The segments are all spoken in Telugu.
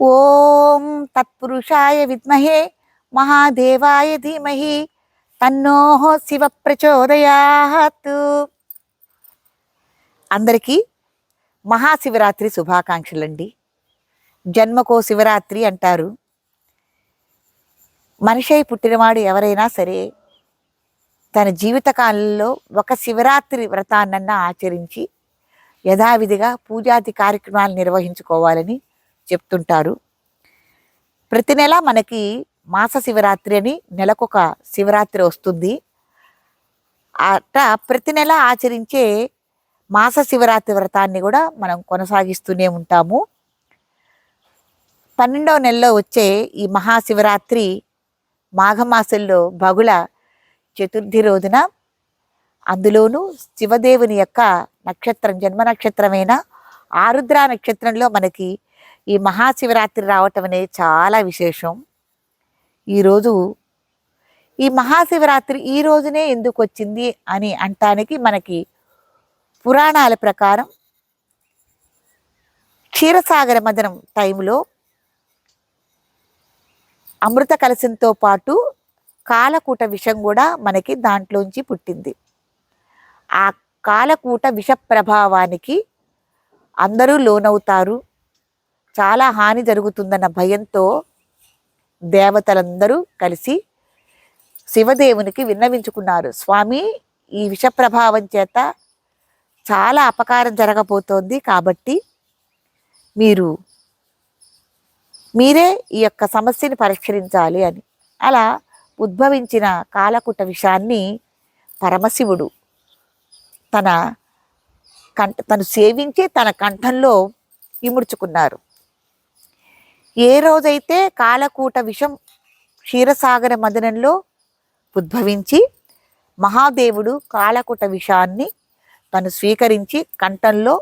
ఓం తత్పురుషాయ విద్మహే మహాదేవాయ ధీమహి తన్నో శివ ప్రచోదయాత్. అందరికీ మహాశివరాత్రి శుభాకాంక్షలండి. జన్మకో శివరాత్రి అంటారు. మనిషి పుట్టినవాడు ఎవరైనా సరే తన జీవితకాలంలో ఒక శివరాత్రి వ్రతాన్నన్నా ఆచరించి యథావిధిగా పూజాది కార్యక్రమాలు నిర్వహించుకోవాలని చెప్తుంటారు ప్రతి నెల మనకి మాస శివరాత్రి అని నెలకొక శివరాత్రి వస్తుంది. అట ప్రతి నెల ఆచరించే మాస శివరాత్రి వ్రతాన్ని కూడా మనం కొనసాగిస్తూనే ఉంటాము. పన్నెండవ నెలలో వచ్చే ఈ మహాశివరాత్రి మాఘమాసంలో బగుళ చతుర్థి రోజున అందులోనూ శివదేవుని యొక్క నక్షత్రం జన్మ నక్షత్రమైన ఆరుద్ర నక్షత్రంలో మనకి ఈ మహాశివరాత్రి రావటం అనేది చాలా విశేషం. ఈరోజు ఈ మహాశివరాత్రి ఈ రోజునే ఎందుకు వచ్చింది అని అంటానికి మనకి పురాణాల ప్రకారం క్షీరసాగర మదనం టైంలో అమృత కలశంతో పాటు కాలకూట విషం కూడా మనకి దాంట్లోంచి పుట్టింది. ఆ కాలకూట విష ప్రభావానికి అందరూ లోనవుతారు. చాలా హాని జరుగుతుందన్న భయంతో దేవతలందరూ కలిసి శివదేవునికి విన్నవించుకున్నారు. స్వామి ఈ విష ప్రభావం చేత చాలా అపకారం జరగబోతోంది కాబట్టి మీరు మీరే ఈ యొక్క సమస్యని పరిష్కరించాలి అని. అలా ఉద్భవించిన కాలకుట విషాన్ని పరమశివుడు తన కంఠ తను సేవించి తన కంఠంలో ఇముడ్చుకున్నారు. ఏ రోజైతే కాలకూట విషం క్షీరసాగర మదనంలో ఉద్భవించి మహాదేవుడు కాలకుట విషాన్ని తను స్వీకరించి కంఠంలో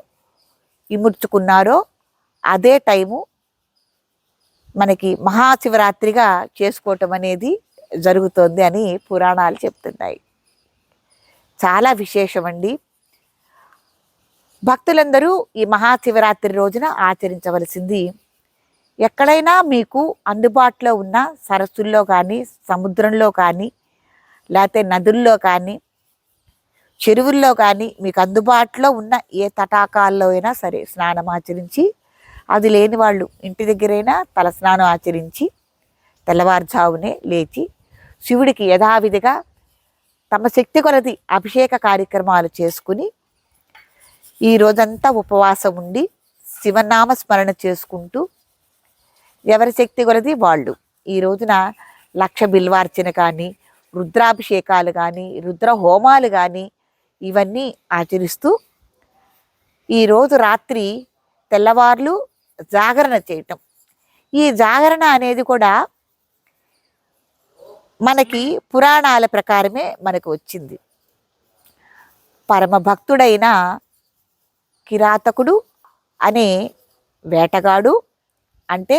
ఇముడ్చుకున్నారో అదే టైము మనకి మహాశివరాత్రిగా చేసుకోవటం అనేది జరుగుతోంది అని పురాణాలు చెప్తున్నాయి. చాలా విశేషమండి. భక్తులందరూ ఈ మహాశివరాత్రి రోజున ఆచరించవలసింది ఎక్కడైనా మీకు అందుబాటులో ఉన్న సరస్సుల్లో కానీ సముద్రంలో కానీ లేకపోతే నదుల్లో కానీ చెరువుల్లో కానీ మీకు అందుబాటులో ఉన్న ఏ తటాకాల్లో అయినా సరే స్నానం ఆచరించి అది లేని వాళ్ళు ఇంటి దగ్గరైనా తల స్నానం ఆచరించి తెల్లవారుజామునే లేచి శివుడికి యథావిధిగా తమ శక్తి కొలది అభిషేక కార్యక్రమాలు చేసుకుని ఈ రోజంతా ఉపవాసం ఉండి శివనామ స్మరణ చేసుకుంటూ ఎవరి శక్తి కొలది వాళ్ళు. ఈ రోజున లక్ష బిల్వార్చన కానీ రుద్రాభిషేకాలు కానీ రుద్ర హోమాలు కానీ ఇవన్నీ ఆచరిస్తూ ఈరోజు రాత్రి తెల్లవార్లు జాగరణ చేయటం. ఈ జాగరణ అనేది కూడా మనకి పురాణాల ప్రకారమే మనకు వచ్చింది. పరమ భక్తుడైన కిరాతకుడు అనే వేటగాడు అంటే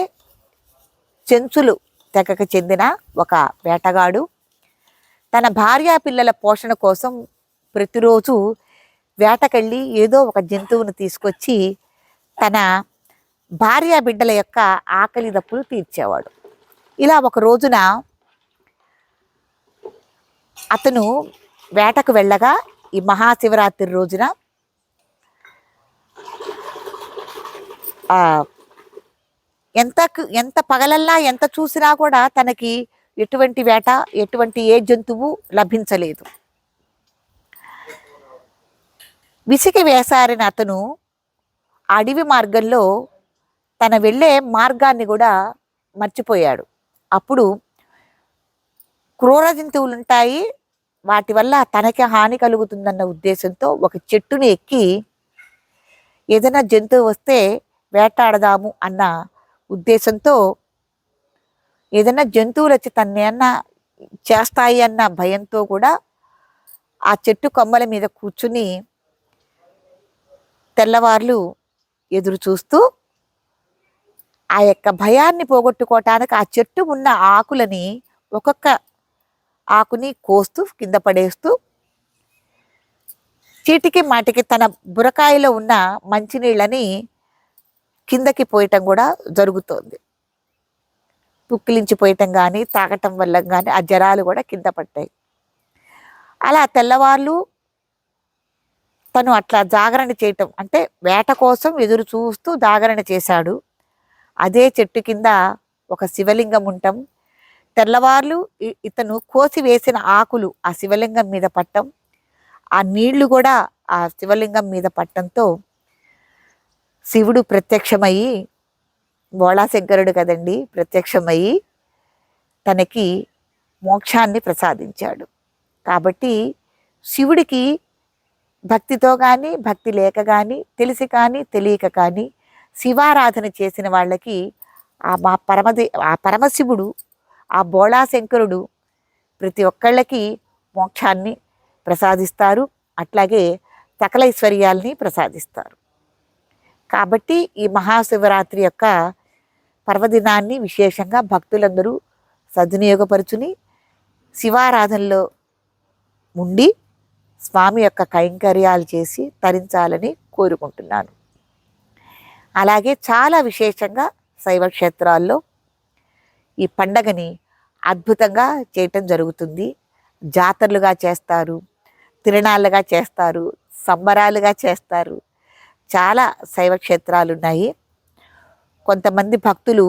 చెంచులు తెగకు చెందిన ఒక వేటగాడు. తన భార్యా పిల్లల పోషణ కోసం ప్రతిరోజు వేటకెళ్ళి ఏదో ఒక జంతువును తీసుకొచ్చి తన భార్య బిడ్డల యొక్క ఆకలి దప్పులు తీర్చేవాడు. ఇలా ఒక రోజున అతను వేటకు వెళ్ళగా ఈ మహాశివరాత్రి రోజున ఎంత ఎంత పగలల్లా ఎంత చూసినా కూడా తనకి ఎటువంటి వేట ఎటువంటి ఏ జంతువు లభించలేదు. విసికి వేసారిన అతను అడవి మార్గంలో తన వెళ్ళే మార్గాన్ని కూడా మర్చిపోయాడు. అప్పుడు క్రూర జంతువులు ఉంటాయి వాటి వల్ల తనకి హాని కలుగుతుందన్న ఉద్దేశంతో ఒక చెట్టుని ఎక్కి ఏదైనా జంతువు వస్తే వేటాడదాము అన్న ఉద్దేశంతో ఏదైనా జంతువులు వచ్చి తన్ని చేస్తాయి అన్న భయంతో కూడా ఆ చెట్టు కొమ్మల మీద కూర్చుని తెల్లవార్లు ఎదురు చూస్తూ ఆ యొక్క భయాన్ని పోగొట్టుకోవటానికి ఆ చెట్టు ఉన్న ఆకులని ఒక్కొక్క ఆకుని కోస్తూ కింద పడేస్తూ చీటికి మాటికి తన బురకాయలో ఉన్న మంచినీళ్ళని కిందకి పోయటం కూడా జరుగుతోంది. పుక్కిలించిపోయటం కానీ తాగటం వల్ల కానీ ఆ జ్వరాలు కూడా కింద పడ్డాయి. అలా తెల్లవాళ్ళు తను అట్లా జాగరణ చేయటం అంటే వేట కోసం ఎదురు చూస్తూ జాగరణ చేశాడు. అదే చెట్టు కింద ఒక శివలింగం ఉండటం తెల్లవార్లు ఇతను కోసి వేసిన ఆకులు ఆ శివలింగం మీద పట్టం ఆ నీళ్ళు కూడా ఆ శివలింగం మీద పట్టంతో శివుడు ప్రత్యక్షమయ్యి బోళాశంకరుడు కదండి ప్రత్యక్షమయ్యి తనకి మోక్షాన్ని ప్రసాదించాడు. కాబట్టి శివుడికి భక్తితో కానీ భక్తి లేక కానీ తెలిసి కానీ తెలియక కానీ శివారాధన చేసిన వాళ్ళకి ఆ మా పరమదే ఆ పరమశివుడు ఆ బోళాశంకరుడు ప్రతి ఒక్కళ్ళకి మోక్షాన్ని ప్రసాదిస్తారు. అట్లాగే సకలైశ్వర్యాల్ని ప్రసాదిస్తారు. కాబట్టి ఈ మహాశివరాత్రి యొక్క పర్వదినాన్ని విశేషంగా భక్తులందరూ సద్వినియోగపరుచుని శివారాధనలో ఉండి స్వామి యొక్క కైంకర్యాలు చేసి తరించాలని కోరుకుంటున్నాను. అలాగే చాలా విశేషంగా శైవ క్షేత్రాల్లో ఈ పండగని అద్భుతంగా చేయటం జరుగుతుంది. జాతరలుగా చేస్తారు తిరణాలుగా చేస్తారు సంబరాలుగా చేస్తారు. చాలా శైవ క్షేత్రాలు ఉన్నాయి కొంతమంది భక్తులు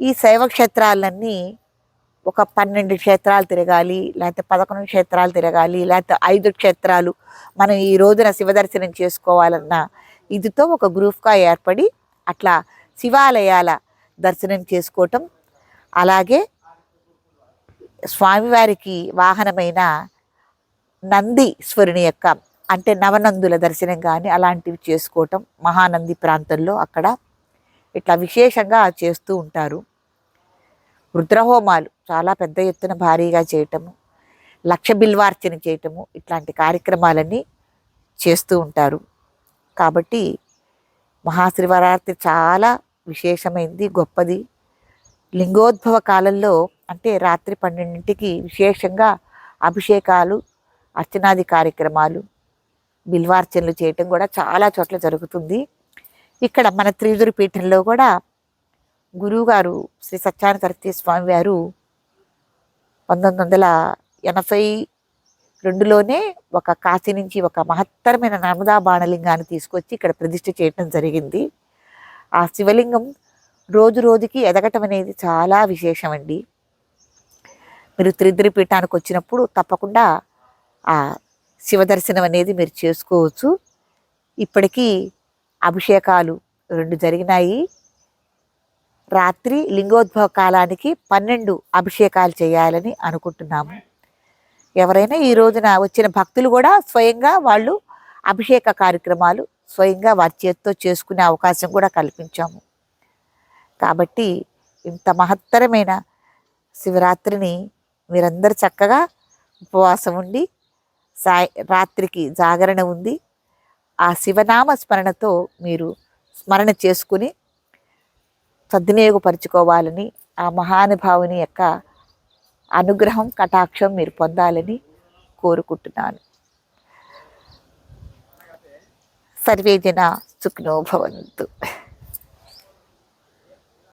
ఈ శైవ క్షేత్రాలన్నీ ఒక పన్నెండు క్షేత్రాలు తిరగాలి లేకపోతే పదకొండు క్షేత్రాలు తిరగాలి లేకపోతే ఐదు క్షేత్రాలు మనం ఈ రోజున శివదర్శనం చేసుకోవాలన్న ఇదితో ఒక గ్రూప్గా ఏర్పడి అట్లా శివాలయాల దర్శనం చేసుకోవటం అలాగే స్వామివారికి వాహనమైన నందీశ్వరుని యొక్క అంటే నవనందుల దర్శనం కానీ అలాంటివి చేసుకోవటం మహానంది ప్రాంతంలో అక్కడ ఇట్లా విశేషంగా చేస్తూ ఉంటారు. రుద్రహోమాలు చాలా పెద్ద ఎత్తున భారీగా చేయటము లక్ష బిల్వార్చన చేయటము ఇట్లాంటి కార్యక్రమాలన్నీ చేస్తూ ఉంటారు. కాబట్టి మహాశివరాత్రి చాలా విశేషమైంది గొప్పది. లింగోద్భవ కాలంలో అంటే రాత్రి పన్నెండింటికి విశేషంగా అభిషేకాలు అర్చనాది కార్యక్రమాలు బిల్వార్చనలు చేయటం కూడా చాలా చోట్ల జరుగుతుంది. ఇక్కడ మన త్రిదురి పీఠంలో కూడా గురువుగారు శ్రీ సత్యానంద సరస్వతి స్వామి వారు పంతొమ్మిది వందల ఎనభై రెండులోనే ఒక కాశీ నుంచి ఒక మహత్తరమైన నర్మదా బాణలింగాన్ని తీసుకొచ్చి ఇక్కడ ప్రతిష్ఠ చేయటం జరిగింది. ఆ శివలింగం రోజు రోజుకి ఎదగటం అనేది చాలా విశేషమండి. మీరు త్రిద్రి పీఠానికి వచ్చినప్పుడు తప్పకుండా ఆ శివ దర్శనం అనేది మీరు చేసుకోవచ్చు. ఇప్పటికీ అభిషేకాలు రెండు జరిగినాయి. రాత్రి లింగోద్భవ కాలానికి పన్నెండు అభిషేకాలు చేయాలని అనుకుంటున్నాము. ఎవరైనా ఈ రోజున వచ్చిన భక్తులు కూడా స్వయంగా వాళ్ళు అభిషేక కార్యక్రమాలు స్వయంగా వారి చేతితో చేసుకునే అవకాశం కూడా కల్పించాము. కాబట్టి ఇంత మహత్తరమైన శివరాత్రిని మీరందరూ చక్కగా ఉపవాసం ఉండి సాయ రాత్రికి జాగరణ ఉంది. ఆ శివనామ స్మరణతో మీరు స్మరణ చేసుకుని సద్వినియోగపరుచుకోవాలని ఆ మహానుభావుని యొక్క అనుగ్రహం కటాక్షం మీరు పొందాలని కోరుకుంటున్నాను. సర్వే జన